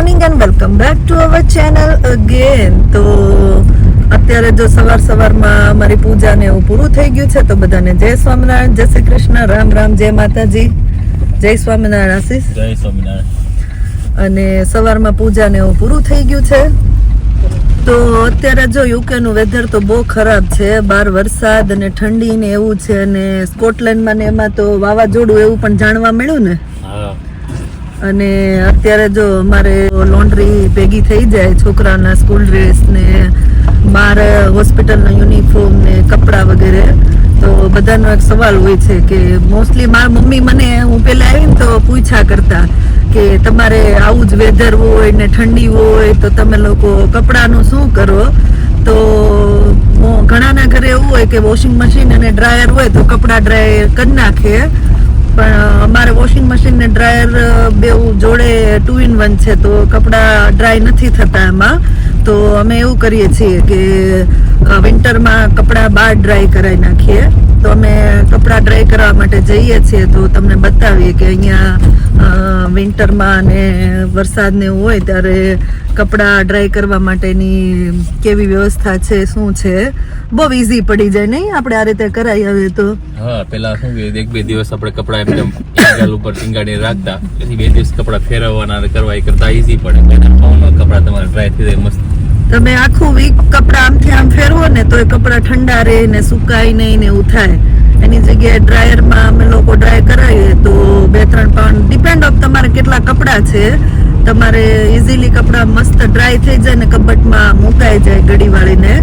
Morning and welcome back to our channel again તો અત્યારે જો સવાર સવારમાં અમારી પૂજા ને એવું પૂરું થઈ ગયું છે તો બધાને જય સ્વામિનારાયણ જય શ્રી કૃષ્ણ રામ રામ જય માતાજી. જય સ્વામિનારાયણ આશીષ. જય સ્વામિનારાયણ. અને સવારમાં પૂજા ને એવું પૂરું થઈ ગયું છે. તો અત્યારે જો યુકે નું વેધર તો બહુ ખરાબ છે બાર વરસાદ અને ઠંડી ને એવું છે અને સ્કોટલેન્ડમાં ને એમાં તો વાવાઝોડું એવું પણ જાણવા મળ્યું ને? અને અત્યારે જો અમારે લોન્ડ્રી ભેગી થઈ જાય છોકરાના સ્કૂલ ડ્રેસ ને બહાર હોસ્પિટલના યુનિફોર્મ ને કપડાં વગેરે, તો બધાનો એક સવાલ હોય છે કે મોસ્ટલી મારા મમ્મી મને, હું પહેલાં આવીને તો પૂછ્યા કરતા કે તમારે આવું જ વેધર હોય ને ઠંડી હોય તો તમે લોકો કપડાનું શું કરો? તો ઘણાના ઘરે એવું હોય કે વોશિંગ મશીન અને ડ્રાયર હોય તો કપડાં ડ્રાય કરી નાખે. પણ અમારે વોશિંગ મશીન ને ડ્રાયર બેઉ જોડે ટુ ઇન વન છે, તો કપડાં ડ્રાય નથી થતા એમાં. તો અમે એવું કરીએ છીએ કે વિન્ટરમાં કપડાં બહાર ડ્રાય કરાવી નાખીએ. તો અમે કપડાં ડ્રાય કરવા માટે જઈએ છીએ તો તમને બતાવીએ કે અહીંયા વિન્ટરમાં અને વરસાદને એવું હોય ત્યારે કપડાં ડ્રાય કરવા માટેની કેવી વ્યવસ્થા છે, શું છે? બહુ ઇઝી પડી જાય નહીં? આપણે આ રીતે કરાવી આવે તો. હા, પેલા શું એક બે દિવસ આપણે કપડા એકદમ એંગલ ઉપર ટીંગાડી રાખતા, પછી બે દિવસ કપડાં ફેરવવાના કરવા એ કરતા ઈઝી પડે. કપડા તમારે ડ્રાય થઈ જાય, મસ્ત તમે આખું વીક કપડાં આમથી આમ ફેરવો ને તો એ કપડાં ઠંડા રહે ને સુકાય નહીં ને એવું થાય. એની જગ્યાએ ડ્રાયરમાં અમે લોકો ડ્રાય કરાવીએ તો બે ત્રણ પાઉન્ડ ડિપેન્ડ ઓફ તમારે કેટલા કપડાં છે. તમારે ઇઝીલી કપડાં મસ્ત ડ્રાય થઈ જાય ને કબટમાં મુકાઈ જાય ગડીવાળીને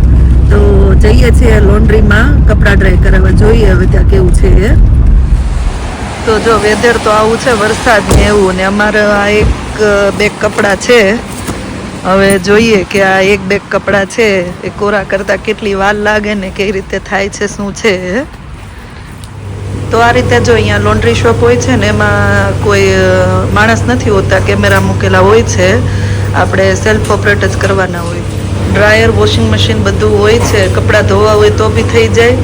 તો જઈએ છીએ લોન્ડ્રીમાં કપડાં ડ્રાય કરાવવા. જોઈએ હવે ત્યાં કેવું છે એ. તો જો વેધર તો આવું છે વરસાદ ને એવું ને અમારે આ એક, બે કપડાં છે. હવે જોઈએ કે આ એક બેગ કપડાં છે, એ કોરા કરતાં કેટલી વાર લાગે ને કઈ રીતે થાય છે, શું છે તો આ રીતે જો અહીંયા લોન્ડ્રી શોપ હોય છે ને, એમાં કોઈ માણસ નથી હોતા, કેમેરા મૂકેલા હોય છે, આપણે સેલ્ફ ઓપરેટ જ કરવાના હોય. ડ્રાયર વોશિંગ મશીન બધું હોય છે, કપડાં ધોવા હોય તો બી થઈ જાય,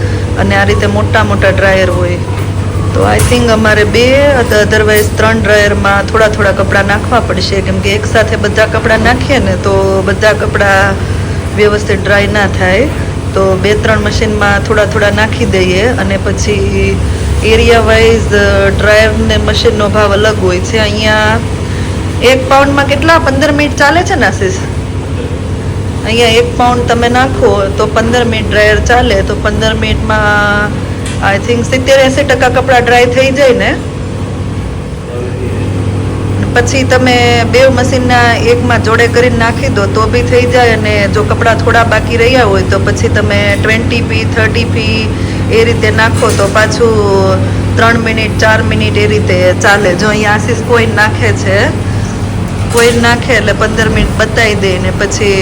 અને આ રીતે મોટા મોટા ડ્રાયર હોય. તો આઈ થિંક અમારે બે અધરવાઇઝ ત્રણ ડ્રાયરમાં થોડા થોડા કપડાં નાખવા પડશે. કેમ કે એકસાથે બધા કપડાં નાખીએ ને તો બધા કપડાં વ્યવસ્થિત ડ્રાય ના થાય. તો બે ત્રણ મશીનમાં થોડા થોડા નાખી દઈએ અને પછી એરિયા વાઇઝ ડ્રાયર ને મશીનનો ભાવ અલગ હોય છે. અહીંયા એક પાઉન્ડમાં કેટલા? પંદર મિનિટ ચાલે છે ને આશીષ? અહીંયા એક પાઉન્ડ તમે નાખો તો પંદર મિનિટ ડ્રાયર ચાલે. તો પંદર મિનિટમાં આઈ થિંક સિત્તેર એંસી ટકા કપડાં ડ્રાય થઈ જાય ને, પછી તમે બે મશીનના એકમાં જોડે કરીને નાખી દો, તો બી થઈ જાય અને જો કપડાં થોડા બાકી રહ્યા હોય તો પછી તમે ટ્વેન્ટી પી, થર્ટી પી એ રીતે નાખો તો પાછું ત્રણ મિનિટ, ચાર મિનિટ એ રીતે ચાલે. જો અહીંયા આશીષ કોઈન નાખે છે, કોઈન નાખે એટલે પંદર મિનિટ બતાવી દે ને પછી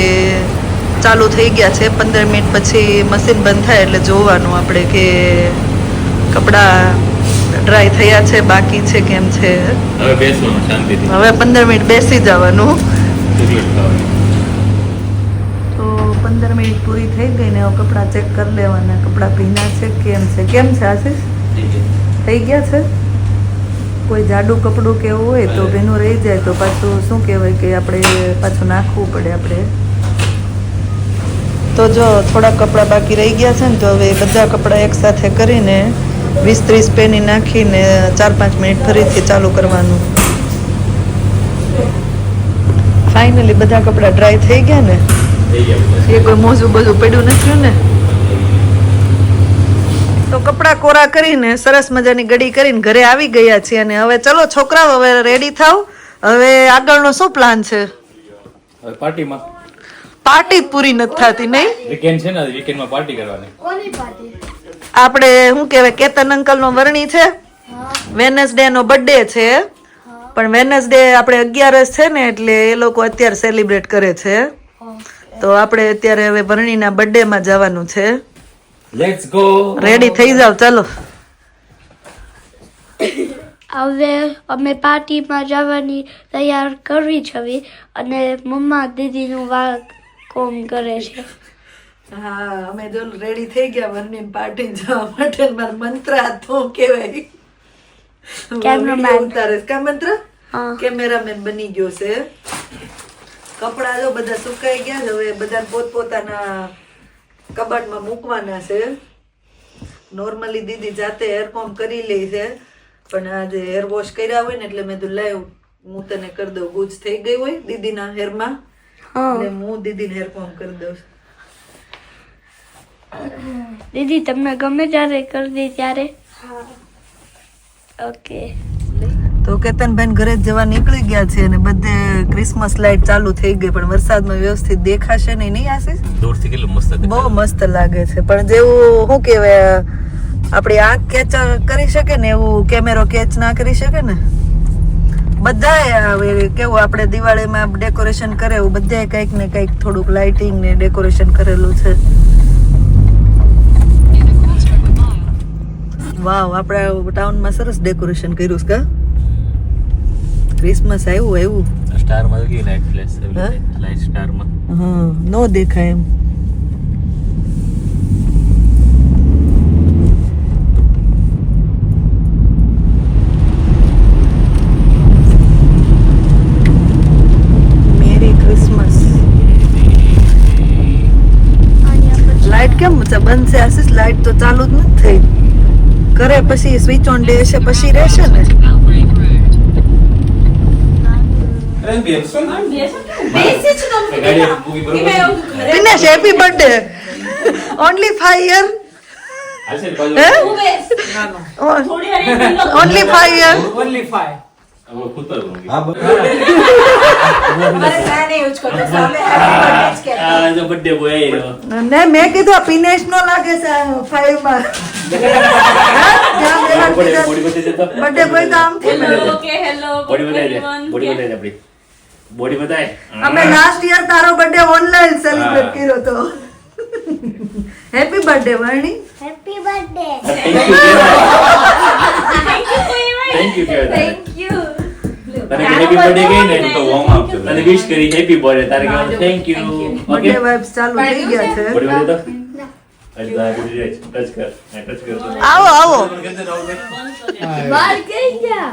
ચાલુ થઈ ગયા છે. પંદર મિનિટ પછી મશીન બંધ થાય એટલે જોવાનું આપણે કે કપડાં ડ્રાય થયા છે બાકી છે કેમ છે? હવે બેસવાનું શાંતિથી. હવે પંદર મિનિટ બેસી જવાનું. તો પંદર મિનિટ પૂરી થઈ ગઈ ને હવે કપડાં ચેક કરી લેવાના. કપડાં ભીના છે કેમ છે? કેમ છે આશીષ? થઈ ગયા છે? કોઈ જાડું કપડું કે એવું હોય તો ભીનું રહી જાય તો પાછું શું કહેવાય કે આપણે પાછું નાખવું પડે આપણે. તો જો થોડા કપડાં બાકી રહી ગયા છે ને તો હવે બધા કપડાં એકસાથે કરીને વીસ ત્રીસ પેની નાખીને ચાર પાંચ મિનિટ ફરીથી ચાલુ કરવાનું. ફાઇનલી બધા કપડાં ડ્રાય થઈ ગયા ને? એ કોઈ મોજું બધું પડ્યું નથી ને? તો કપડાં કોરા કરીને સરસ મજાની ગડી કરીને ઘરે આવી ગયા છીએ અને હવે ચલો છોકરાઓ હવે રેડી થાવ હવે આગળનો શું પ્લાન છે? હવે પાર્ટીમાં. પાર્ટી પૂરી નથી થતી નહીં? વીકેન્ડ છે ને વીકેન્ડમાં પાર્ટી કરવાની. આપણે શું કહેવાય કેતન અંકલ નો વરણી છે? વેનસડે નો બર્થડે છે. પણ વેનસડે આપણે અગિયારસ છે ને એટલે એ લોકો અત્યારે સેલિબ્રેટ કરે છે. તો આપણે અત્યારે હવે વરણીના બર્થડે માં જવાનું છે. લેટ્સ ગો રેડી થઈ જાવ ચાલો. હવે અમે પાર્ટીમાં જવાની તૈયાર કરવી છે અને મમ્મા દીદીનું વાળ કોમ કરે છે. હા અમે જો રેડી થઈ ગયા વરની પાર્ટી જવા માટે મારા મંત્ર તો કેવાય કેમેરામેન ઉતારે કા મંત્ર? કેમેરામેન બની ગયો છે. કપડા જો બધા સુકાઈ ગયા છે હવે બધા પોતપોતાના કબાટમાં મૂકવાના છે. નોર્મલી દીદી જાતે હેર કરી લે છે પણ આજે હેર વોશ કર્યા હોય ને એટલે મેં કીધું લાવ હું તને કરી દઉં. ગુજ થઈ ગઈ હોય દીદીના હેરમાં હું. દીદીને હેરકોમ કરી દઉં દીદી તમને ગમે ત્યારે કરી દે ત્યારે? ઓકે. તો કેતનબેન ઘરે જ જવા નીકળી ગયા છે અને બધે ક્રિસમસ લાઇટ ચાલુ થઈ ગઈ પણ વરસાદમાં વ્યવસ્થિત દેખાશે નહીં નહીં આશીષ દૂરથી કેટલું મસ્ત બહુ મસ્ત લાગે છે પણ જેવું શું કહેવાય આપણી આંખ કેચ કરી શકે ને એવું કેમેરો કેચ ના કરી શકે ને? બધાએ હવે કેવું આપણે દિવાળીમાં ડેકોરેશન કરે એવું બધાએ કંઈક ને કંઈક થોડુંક લાઇટિંગ ને ડેકોરેશન કરેલું છે. વાવ આપણા ટાઉનમાં સરસ ડેકોરેશન કર્યું છે ક્રિસમસ આવ્યું આવ્યું. સ્ટારમાં કેવી લાઈટ ફ્લેશ? લાઈટ સ્ટારમાં. હા નો દેખાય એમ. મેરી ક્રિસમસ લાઈટ કેમ છે? આશીષ લાઈટ તો ચાલુ જ નથી થઈ. કરે પછી સ્વિચ ઓન દેશે પછી રહેશે ને? Dinesh happy birthday only five year only five year Only five. Boy મેં કીધું પિનેશ નો લાગે છે ફાઈવમાં. બર્થડે કોઈ તો. આમ થી હેલો કે હેલો બોડી બતાય. અમે લાસ્ટ યર તારો બર્થડે ઓનલાઈન સેલિબ્રેટ કર્યો તો. Happy birthday Varni happy birthday thank you કેવું થેન્ક યુ તને હેપી બર્થડે કહી ને. તો વોર્મ અપ તને વિશ કરી હેપી બર્થડે તારે કહેવાનું thank you okay birthday vibes ચાલુ થઈ ગયા છે. બર્થડે તો. દો તો આ બોડી ટચ કર. ટચ કર આવો આવો. વાળ કેઈ ગયા?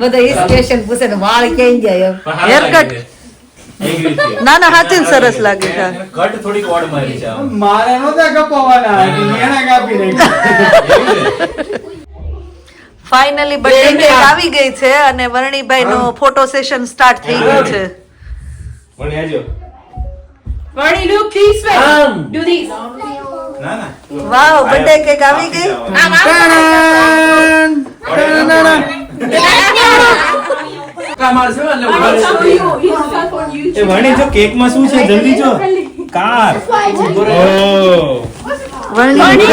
બધા ઈ સ્ટેશન પૂછે ને વાળ કેઈ ગયા? Hair cut. ના ના હાચી સરસ લાગે છે. કટ થોડી કોડ મારી છે. મારે નહોતા કપાવાના એને કાપી નાખ્યા છે? ફાઇનલી બર્થડે કેક આવી ગઈ છે અને વર્ણીભાઈ નો ફોટો સેશન સ્ટાર્ટ થઈ ગયું છે. વળી આજો. Varney, look this way do this ના, ના. વાવ બર્થડે કેક આવી ગઈ? વણી જો કેકમાં શું છે? જલ્દી જો. કાર. વર્ણી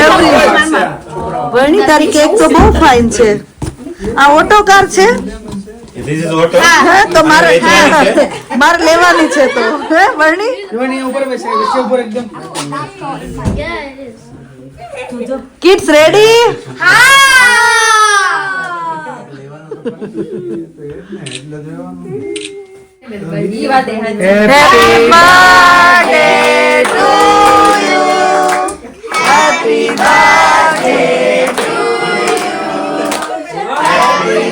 વર્ણી તારી કેક તો બહુ ફાઇન છે. આ ઓટો કાર છે ધીસ ઇઝ ઓટો હે તો મારે મારે લેવાની છે તો. હે વર્ણી? જોવાની ઉપર બેસાય વચ્ચે ઉપર એકદમ. Kids ready happy birthday to you happy birthday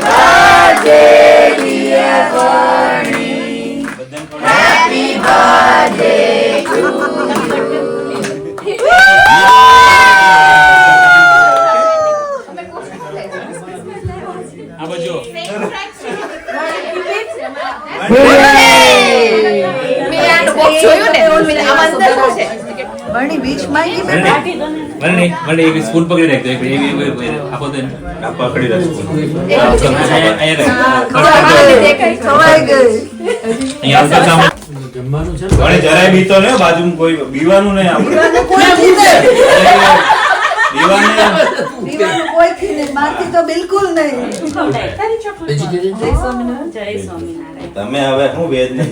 happy birthday dear Varni happy birthday આ વર્ણી બીચ માંગી બેટા વર્ણી? વર્ણી? એક સ્પૂન પકડી રાખજો, એક- એક- એક- એક- એક- આપો દે. આ પકડી રાખ રાખ. ખવાઈ ગઈ. ખવાઈ ગઈ. અહીંયા આવતા કામ. વણી જરાય બીતો ને બાજુમાં કોઈ બીવાનું નહીં આપણે. બીવાને દીવાનું કોઈથી નહીં મારથી તો બિલકુલ નહીં. તમે હવે હું વેજ ને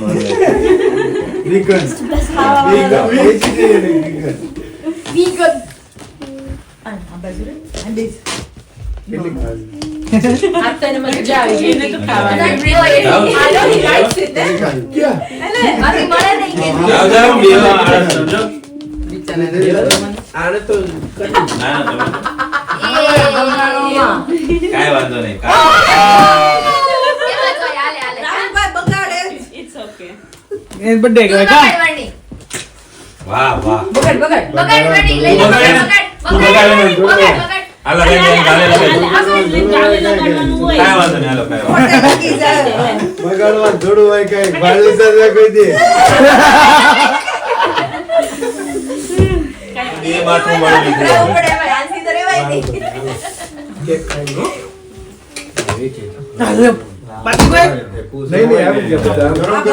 મજા આવી ગઈ તો ખાવાની. નહીં કે બીવા આળસ આને તો ના ના તમે કાંઈ વાંધો નહીં. કાંઈ- કા? વાહ વાહ. બગાડ બગાડ. લઈ લો બગાડ. તું બગાડ. બગાડ બગાડ હાલો લઈ લે, ગાલે લગાડવાનું હોય. કાંઈ વાંધો નહીં, હાલો, કાંઈ વાંધો બગાડવા થોડું હોય કઈ. ભાડું સાથે કોઈ દે નહીં. એ બાથરૂમ વાળું લીધું રહેવું હવે. પડે એમાં આંસી તો રેવાય નહીં નહીં નહીં આવી ગયા બાથરૂમ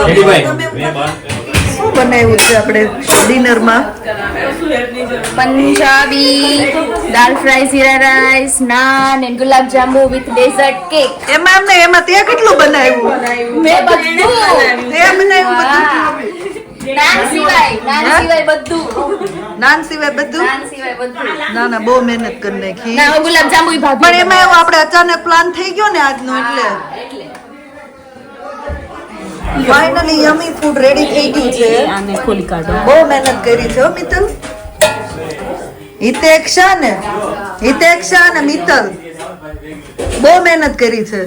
રેડીભાઈ શું બનાવ્યું છે આપણે ડિનરમાં? Punjabi dal fry jeera rice naan and gulab jamun with dessert cake એમાં અમને એમાં ત્યાં કેટલું બનાવ્યું? મેં બધું. તે બનાવ્યું. બધું. નાન સિવાય નાન સિવાય બધું. નાન સિવાય બધું? નાન સિવાય બધું. ના ના બહુ મહેનત કરી નાખી. ના ગુલાબ જાંબુ ભાભી પણ એમાં એવું આપણે અચાનક પ્લાન થઈ ગયો ને આજનો એટલે. ફાઇનલી યમી ફૂડ રેડી થઈ ગયું છે. આને ખોલી કાઢો. બહુ મહેનત કરી છે હો મિત્તલ. હિતેક્ષા ને? હિતેક્ષા ને મિત્તલ. બહુ મહેનત કરી છે.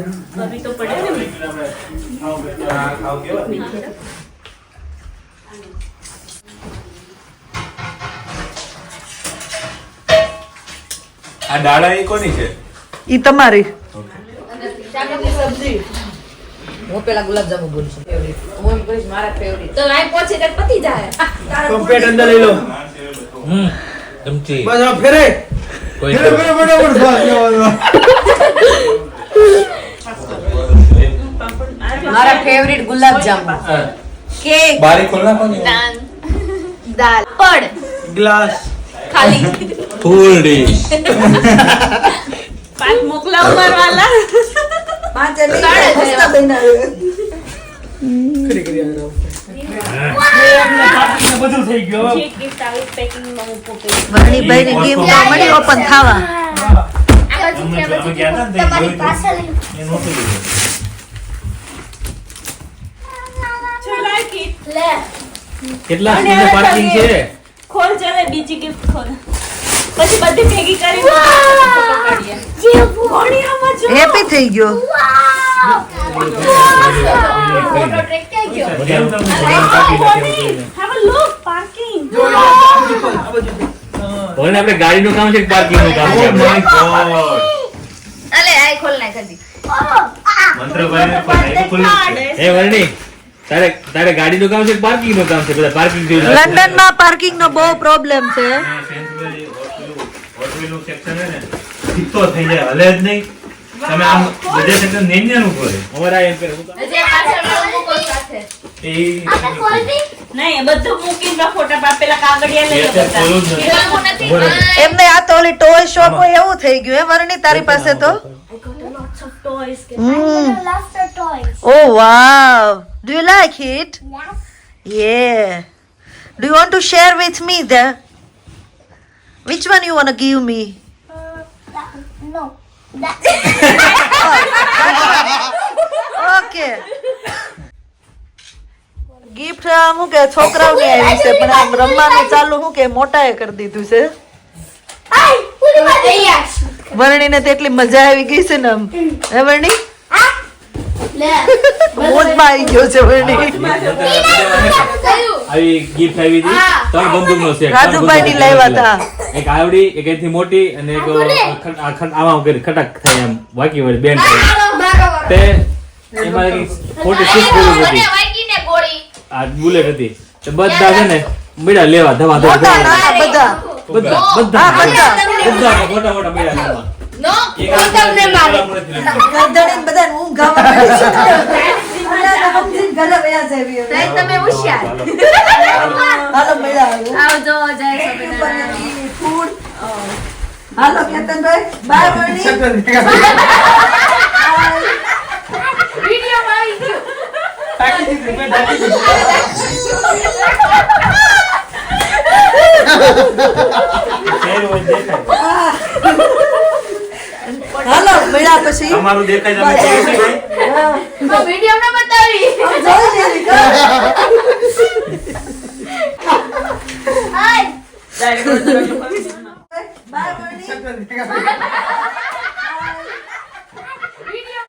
આ ડાળા એ કોની છે? ઈ તમારી. હું પેલા ગુલાબજાંબુ બોલું છું. હું એમ મારા ફેવરિટ તો લાઈ પહોંચે તે પતી જાય. કમ્પ્લેટ અંદર લઈ લો. હમ. ચમચી. બસ ફેરે. ફેરે ફેરે ફટાફટ ફાસ મારા ફેવરિટ ગુલાબજાંબુ. કેક. બારી ખોલ નાખો દાલ. પડ. ગ્લાસ. ખાલી. ફૂલ ડીશ મોકલા મોકલાવ વાલા પાંચ સાડા છ. મસ્ત બનાવ્યું. કરી બધું થઈ ગયું. માં મળી ઓપન થવા. તમારી કેટલા પાર્કિંગ છે? ખોલ ચાલે બીજી ગિફ્ટ ખોલ. પછી બધી ભેગી કરી જે ભોણિયામાં જો! હેપી થઈ ગયો. ટ્રેક ક્યાં ગયો કેમ આપણે છે પાર્કિંગનું કામ છે અલે ખોલ નાખ પણ એ છે. એ વર્ણી. તારે તારે ગાડીનું કામ છે પાર્કિંગનું કામ છે બધા પાર્કિંગ જેવું લાગે. લંડનમાં પાર્કિંગ નો બહુ પ્રોબ્લેમ છે અને સેન્સબરી પેલું Hot Wheels નું section છે ને, સીધો થઈ જાય, હલે જ નહીં. તમે આમ બધે section નેન્યાનું કરે. અમારા એમ કરે. હજી આ પાછળ વાળું મૂકો સાથે એ એ નહીં, બધું મૂકીને ફોટા પા- પેલા કાગળિયા લઈ લો અત્યારે બધા. ખોલું જ નથી. એવું નથી બરાબર. ભાઈ. એમને આ તો ઓલી ટોય શોપ એવું થઈ ગયું હે વરણી તારી પાસે તો ઓ of Oh. Do you like it? Yes. Yeah. Do you want to share with me the which one you wanna give me? No. Okay. Gift હું કે છોકરાઓની આવી છે પણ આમ રમવાનું ચાલુ હું કે મોટાએ કરી દીધું છે વર્ણીને તો એટલી મજા આવી ગઈ છે ને આમ હે વર્ણી મોજમાં આવી ગયો છે આવી ગિફ્ટ આવી હતી. ત્રણ નો બંદૂક લાવ્યા હતા. એક આવડી એક એથી મોટી અને એક આમાં કરી ખટક થાય એમ. વાકી વળી બેન તે એમાં ખોટી સીટ ગોળી હતી. આ બુલેટ હતી. તે બધા છે ને બીડા લેવા ધવા ધવા બધા. બધા બધા બધા. બધા મોટા મોટા બીડા લેવા. એક આ તમને મારે. મોટેથી બધા હું આવવા માંડી છે. તમે હોશિયાર. હાલો મળ્યા આવજો જય સ્વામિનારાયણ. ફૂડ. હાલો કેતનભાઈ. બાય વિડીયોમાં આવી ગયું ટાંકી દીધી, મેં ટાંકી શેર હોય દેખાય. મળ્યા પછી? અમારું દેખાય તમે? તો વિડીયોમાં બતાવી. હાય. બાય